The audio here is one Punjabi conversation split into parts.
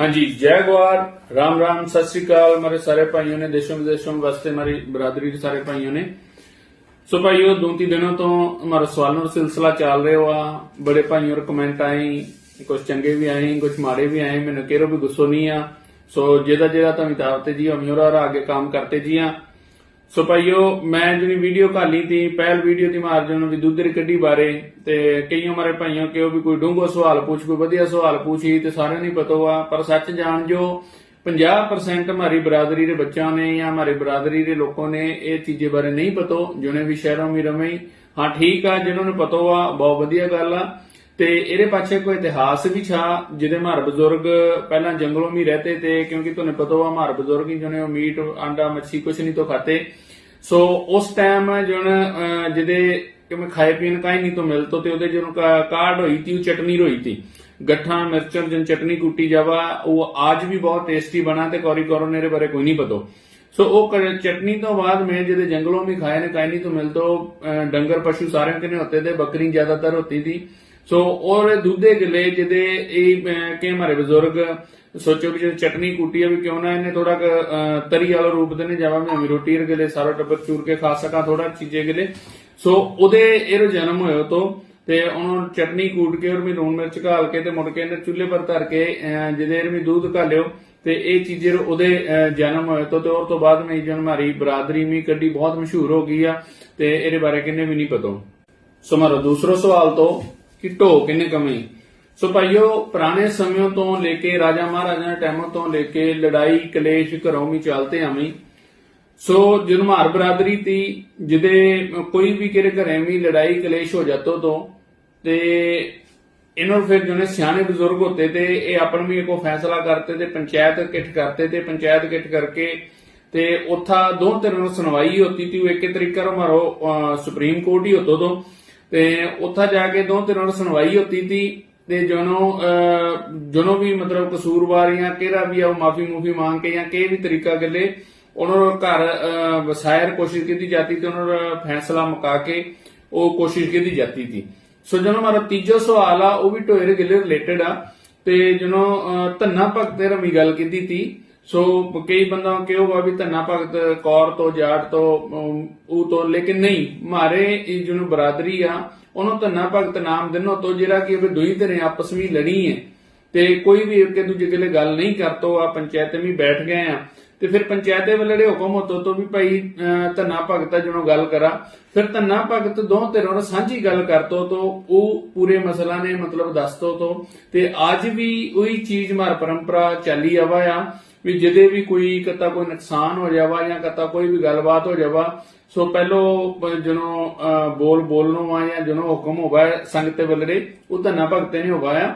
ਹਾਂਜੀ, ਜੈ ਗਵਾਰ ਰਾਮ ਰਾਮ, ਸਤਿ ਸ੍ਰੀ ਅਕਾਲ ਮੇਰੇ ਸਾਰੇ ਭਾਈਆਂ ਨੇ, ਦੇਸ਼ੋਂ ਵਿਦੇਸ਼ੋਂ ਵਾਸਤੇ ਮੇਰੀ ਬਰਾਦਰੀ ਦੇ ਸਾਰੇ ਭਾਈਆਂ ਨੇ। ਸੋ ਭਾਈਓ, ਦੋ ਤਿੰਨ ਦਿਨਾਂ ਤੋਂ ਹਮਾਰਾ ਸਵਾਲਾਂ ਦਾ ਸਿਲਸਿਲਾ ਚੱਲ ਰਿਹਾ ਆ ਬੜੇ ਭਾਈਆਂ ਦੇ ਕਮੈਂਟ ਆਏ ਕੁਝ ਚੰਗੇ ਵੀ ਆਏ ਕੁਝ ਮਾੜੇ ਵੀ ਆਏ, ਮੈਨੂੰ ਕਿਹੜਾ ਵੀ ਗੁੱਸੋ ਨਹੀਂ ਆ। ਸੋ ਜਿਹਦਾ ਜਿਹੜਾ ਤਾਂ ਮਿਤਾਬ ਤੇ ਜੀ ਅਮੀਰਾ ਅੱਗੇ ਕੰਮ ਕਰਤੇ ਜੀ ਆ। ਸੋ ਭਾਈਓ, ਮੈਂ ਜਿਹੜੀ ਵੀਡੀਓ ਘਾਲੀ ਤੀ, ਪਹਿਲ ਵੀਡੀਓ ਦੀ ਮਾਰਜਨ ਵੀ ਕੱਢੀ ਬਾਰੇ, ਤੇ ਕਈਆਂ ਮਾਰੇ ਭਾਈਆਂ ਕਿਉਂ ਵੀ ਕੋਈ ਡੂੰਘਾ ਸਵਾਲ ਪੁੱਛ, ਕੋਈ ਵਧੀਆ ਸਵਾਲ ਪੁੱਛੀ ਤੇ ਸਾਰਿਆਂ ਨੂੰ ਹੀ ਪਤਾ ਵਾ, ਪਰ ਸੱਚ ਜਾਣ ਜੋ 50% ਹਮਾਰੀ ਬਰਾਦਰੀ ਦੇ ਬੱਚਿਆਂ ਨੇ ਜਾਂ ਹਮਾਰੀ ਬਰਾਦਰੀ ਦੇ ਲੋਕਾਂ ਨੇ ਇਹ ਚੀਜ਼ੇ ਬਾਰੇ ਨਹੀਂ ਪਤੋ ਜਿਹਨੇ ਵੀ ਸ਼ਹਿਰੋਂ ਵੀ ਰਵੇਂ ਹਾਂ। ਠੀਕ ਆ ਜਿਹਨਾਂ ਨੂੰ ਪਤਾ ਵਾ, ਬਹੁਤ ਵਧੀਆ ਗੱਲ ਆ। ਤੇ ਇਹਦੇ ਪਾਛੇ ਕੋਈ ਇਤਿਹਾਸ ਵੀ ਛਾ ਜਿਹਦੇ ਮਾਰ ਬਜ਼ੁਰਗ ਪਹਿਲਾਂ ਜੰਗਲੋਂ ਵੀ ਰਹਤੇ ਤੇ ਕਿਉਂਕਿ ਤੁਹਾਨੂੰ ਪਤਾ ਵਾ ਮਾਰ ਬਜ਼ੁਰਗ ਹੀ ਜਿਹਨੇ ਮੀਟ ਆਂਡਾ ਮੱਛੀ ਕੁਛ ਨਹੀਂ ਤੋਂ ਖਾਤੇ। ਸੋ ਉਸ ਟਾਈਮ ਜਣ ਜਿਹਦੇ ਕਿ ਖਾਏ ਪੀਣ ਕਾਈ ਨਹੀਂ ਤੋਂ ਮਿਲਤੋ ਤੇ ਉਹਦੇ ਜਿਹਨੂੰ ਕਾ- ਕਾਢ ਹੋਈ ਤੀ ਉਹ ਚਟਨੀ ਰੋਈ ਤੀ। ਗੱਠਾਂ ਮਿਰਚਾਂ ਜਨ ਚਟਨੀ ਕੁੱਟੀ ਜਾਵਾ ਉਹ ਅੱਜ ਵੀ ਬਹੁਤ ਟੇਸਟੀ ਬਣਾ ਤੇ ਕੌਰੀ ਕਰੋ ਨੇਰੇ ਬਾਰੇ ਕੋਈ ਨਹੀਂ ਪਤਾ। ਸੋ ਉਹ ਚਟਨੀ ਤੋਂ ਬਾਅਦ ਮੈਂ ਜਿਹਦੇ ਜੰਗਲੋਂ ਵੀ ਖਾਏ ਨੇ ਕਾਈ ਨਹੀਂ ਤੋਂ ਮਿਲਤੋ ਅਹ, ਡੰਗਰ ਪਸ਼ੂ ਸਾਰਿਆਂ ਕਨੇ ਹੁੰਦੇ ਤੇ ਬੱਕਰੀ ਜ਼ਿਆਦਾਤਰ ਹੁੰਦੀ ਸੀ ਸੋ ਔਰ ਦੁੱਧੇ ਗਲੇ ਜਿਹਦੇ ਇਹ ਅਹ, ਕਿ ਹਮਾਰੇ ਬਜ਼ੁਰਗ ਸੋਚੋ ਵੀ ਜੇ ਚਟਨੀ ਕੁੱਟੀ ਆ ਵੀ ਕਿਉਂ ਨਾ ਇਹਨੇ ਥੋੜਾ ਤਰੀ ਵਾਲਾ ਰੂਪ ਦੇ ਜਾਵਾ ਮੈਂ ਵੀ ਰੋਟੀ ਰਗਲੇ ਸਾਰਾ ਟੱਬਰ ਚੂਰ ਕੇ ਖਾ ਸਕਾਂ ਥੋੜਾ ਚੀਜ਼ੇ ਗਲੇ ਸੋ ਉਹਦੇ ਇਹੋ ਜਨਮ ਹੋਇਆ ਤੋਂ ਤੇ ਉਹਨੂੰ ਚਟਨੀ ਕੂਟ ਕੇ ਔਰ ਵੀ ਲੂਣ ਮਿਰਚ ਘਾਲ ਕੇ ਤੇ ਮੁੜ ਕੇ ਇਹਨੇ ਚੁੱਲ੍ਹੇ ਪਰ ਧਰ ਕੇ ਜਿਹਦੇ ਇਹਨੇ ਦੁੱਧ ਘਾਲਿਓ ਤੇ ਇਹ ਚੀਜ਼ੇ ਉਹਦੇ ਜਨਮ ਹੋਇਆ ਤੋਂ ਤੇ ਉਸ ਤੋਂ ਬਾਅਦ ਮੈਂ ਜਨ ਮਾਰੀ ਬਰਾਦਰੀ ਮੀ ਕੱਢੀ ਬਹੁਤ ਮਸ਼ਹੂਰ ਹੋ ਗਈ ਆ ਤੇ ਇਹਦੇ ਬਾਰੇ ਕਿੰਨੇ ਵੀ ਨਹੀਂ ਪਤਾ। ਸੋ ਮਾਰਾ ਦੂਸਰਾ ਸਵਾਲ ਤੋਂ ਕਿ ਢੋ ਕਿੰਨੇ ਕਮੀ ਸੋ ਭਾਈਓ, ਪੁਰਾਣੇ ਸਮਿਆਂ ਤੋਂ ਲੈ ਕੇ, ਰਾਜਾ ਮਹਾਰਾਜਾ ਦੇ ਟਾਈਮਾਂ ਤੋਂ ਲੈ ਕੇ ਲੜਾਈ, ਕਲੇਸ਼ ਘਰੋਂ ਵੀ ਚੱਲਤੇ ਆਵੇਂ। ਸੋ ਜਦੋਂ ਮਾਰ ਬਰਾਦਰੀ ਤੀ ਜਿਹਦੇ ਕੋਈ ਵੀ ਕਿਰੇ ਘਰੇ ਵੀ ਲੜਾਈ, ਕਲੇਸ਼ ਹੋ ਜਾਤੋ ਤੋਂ, ਤੇ ਇਹਨਾਂ ਨੂੰ ਫਿਰ ਜਿਹਨੇ ਸਿਆਣੇ ਬਜ਼ੁਰਗ ਹੁੰਦੇ ਤੇ ਇਹ ਆਪਣ ਵੀ ਇੱਕੋ ਫੈਸਲਾ ਕਰਤੇ ਤੇ ਪੰਚਾਇਤ ਇਕੱਠ ਕਰਤੇ ਤੇ ਪੰਚਾਇਤ ਇਕੱਠ ਕਰਕੇ ਤੇ ਉੱਥਾ ਦੋ ਤਰ੍ਹਾਂ ਨੂੰ ਸੁਣਵਾਈ ਹੁੰਦੀ ਤੀ, ਉਹ ਇੱਕ ਤਰੀਕਾ ਨਾਲ ਮਾਰੋ ਸੁਪਰੀਮ ਕੋਰਟ ਹੀ ਹੁੰਦੋ ਤੋਂ। ਤੇ ਉੱਥਾ ਜਾ ਕੇ ਦੋ ਤਿੰਨ ਸੁਣਵਾਈ ਹੁੰਦੀ ਤੀ ਤੇ ਜਨੋ ਜਨੋ ਵੀ ਮਤਲਬ ਕਸੂਰਵਾਰ ਜਾਂ ਕਿਹੜਾ ਵੀ ਆ, ਉਹ ਮਾਫੀ ਮੂਫੀ ਮੰਗ ਕੇ ਜਾਂ ਕਿਹ ਵੀ ਤਰੀਕਾ ਗੱਲੇ, ਉਹਨਾਂ ਨੂੰ ਘਰ ਵਸਾਇਰ ਕੋਸ਼ਿਸ਼ ਕੀਤੀ ਜਾਂਦੀ ਤੇ ਉਹਨਾਂ ਦਾ ਫੈਸਲਾ ਮੁਕਾ ਕੇ ਉਹ ਕੋਸ਼ਿਸ਼ ਕੀਤੀ ਜਾਂਦੀ ਸੀ ਸੋ ਜਦੋਂ ਮਾਰਾ ਤੀਜਾ ਸਵਾਲ ਆ, ਉਹ ਵੀ ਟੋਇਰ ਗਿਲੇ ਰਿਲੇਟਡ ਆ, ਤੇ ਜਦੋਂ ਧੰਨਾ ਭਗਤ ਰਮੀ ਗੱਲ ਕੀਤੀ ਤੀ। ਸੋ ਕਈ ਬੰਦਾ ਕਿਉਂ ਵਾ ਵੀ ਧੰਨਾ ਭਗਤ ਕੌਰ ਤੋਂ ਜਾਟ ਤੋਂ ਅਮ, ਉਹ ਤੋਂ ਲੇਕਿਨ ਨਹੀਂ ਮਾਰੇ ਜਿਹਨੂੰ ਬਰਾਦਰੀ ਆ ਉਹਨੂੰ ਧੰਨਾ ਭਗਤ ਨਾਮ ਦਿਨੋ ਤੋਂ ਜਿਹੜਾ ਕਿ ਉਹ ਦੋਈ ਧਿਰੇ ਆਪਸ ਵਿੱਚ ਲੜੀ ਹੈ। ਤੇ ਕੋਈ ਵੀ ਇੱਕ ਦੂਜੇ ਗਲੇ ਗੱਲ ਨਹੀਂ ਕਰਤੋ ਆ ਪੰਚਾਇਤ ਵੀ ਬੈਠ ਗਏ ਆ। ਤੇ ਫਿਰ ਪੰਚਾਇਤ ਦੇ ਵੱਲੋਂ ਹੁਕਮ ਹੋਤੋ ਤੋਂ ਵੀ ਭਾਈ ਧੰਨਾ ਭਗਤ ਜਿਹਨੂੰ ਗੱਲ ਕਰਾ। ਫਿਰ ਧੰਨਾ ਭਗਤ ਦੋ ਧਿਰਾਂ ਨਾਲ ਸਾਂਝੀ ਗੱਲ ਕਰਤੋ ਤੋਂ ਉਹ ਪੂਰੇ ਮਸਲਾ ਨੇ ਮਤਲਬ ਦੱਸਤੋ ਤੋਂ। ਤੇ ਅੱਜ ਵੀ ਉਹੀ ਚੀਜ਼ ਮਾਰ ਪਰੰਪਰਾ ਚੱਲੀ ਆਵਾ ਆ। ਵੀ ਜਿਹਦੇ ਵੀ ਕੋਈ ਕਤਾ ਕੋਈ ਨੁਕਸਾਨ ਹੋ ਜਾਵਾ ਜਾਂ ਕਤਾ ਕੋਈ ਵੀ ਗੱਲਬਾਤ ਹੋ ਜਾਵਾ, ਸੋ ਪਹਿਲੋ ਜਦੋਂ ਬੋਲ ਬੋਲਨੋਂ ਆ ਜਾਂ ਜਦੋਂ ਹੁਕਮ ਹੋਵਾ ਸੰਗਤ ਦੇ ਉਹ ਧੰਨਾ ਭਗਤੇ ਨੇ ਹੋਵਾ ਆ।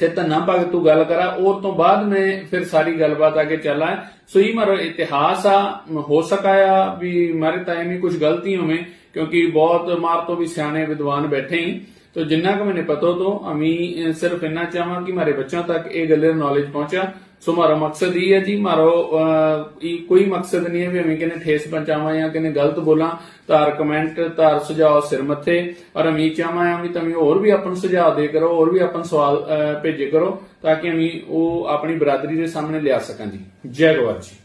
ਤੇ ਧੰਨਾ ਭਗਤ ਤੂੰ ਗੱਲ ਕਰਾ, ਉਹ ਤੋਂ ਬਾਅਦ ਮੈਂ ਫਿਰ ਸਾਰੀ ਗੱਲਬਾਤ ਅੱਗੇ ਚੱਲਾਂ। ਸੋ ਇਹ ਮਾਰੋ, ਇਤਿਹਾਸ ਆ, ਹੋ ਸਕਾਇਆ ਵੀ ਮਾਰੇ ਤਾਂ ਹੀ ਕੁਝ ਗਲਤੀ ਹੋਵੇ, ਕਿਉਂਕਿ ਬਹੁਤ ਮਾਰ ਤੋਂ ਵੀ ਸਿਆਣੇ ਵਿਦਵਾਨ ਬੈਠੇ ਹੀ ਤੋ ਜਿੰਨਾ ਕੁ ਮੈਨੂੰ ਪਤਾ ਤੋਂ ਅਮੀ ਸਿਰਫ ਇੰਨਾ ਚਾਹਾਂ ਕਿ ਮਾਰੇ ਬੱਚਿਆਂ ਤੱਕ ਇਹ ਗੱਲੇ ਨੌਲੇਜ ਪਹੁੰਚਾ ਸੋ ਮਾਰਾ ਮਕਸਦ ਇਹ ਹੈ ਜੀ, ਮਾਰੋ ਇਹ ਕੋਈ ਮਕਸਦ ਨਹੀਂ ਹੈ ਵੀ ਅਮੀ ਕਿਨੇ ਠੇਸ ਪਹੁੰਚਾਵਾਂ ਜਾਂ ਕਿਨੇ ਗਲਤ ਬੋਲਾਂ। ਤਾਰ ਕਮੈਂਟ ਤਾਰ ਸੁਝਾਅ ਸਿਰ ਮੱਥੇ। ਔਰ ਅਮੀ ਚਾਹਾਂ ਆ ਵੀ ਤੁਸੀਂ ਹੋਰ ਵੀ ਆਪਣ ਸੁਝਾਅ ਦੇ ਕਰੋ, ਹੋਰ ਵੀ ਆਪਣ ਸਵਾਲ ਭੇਜੇ ਕਰੋ, ਤਾਂ ਕਿ ਅਮੀ ਉਹ ਆਪਣੀ ਬਰਾਦਰੀ ਦੇ ਸਾਹਮਣੇ ਲਿਆ ਸਕਾਂ ਜੀ। ਜੈ ਗਵਾਰ ਜੀ।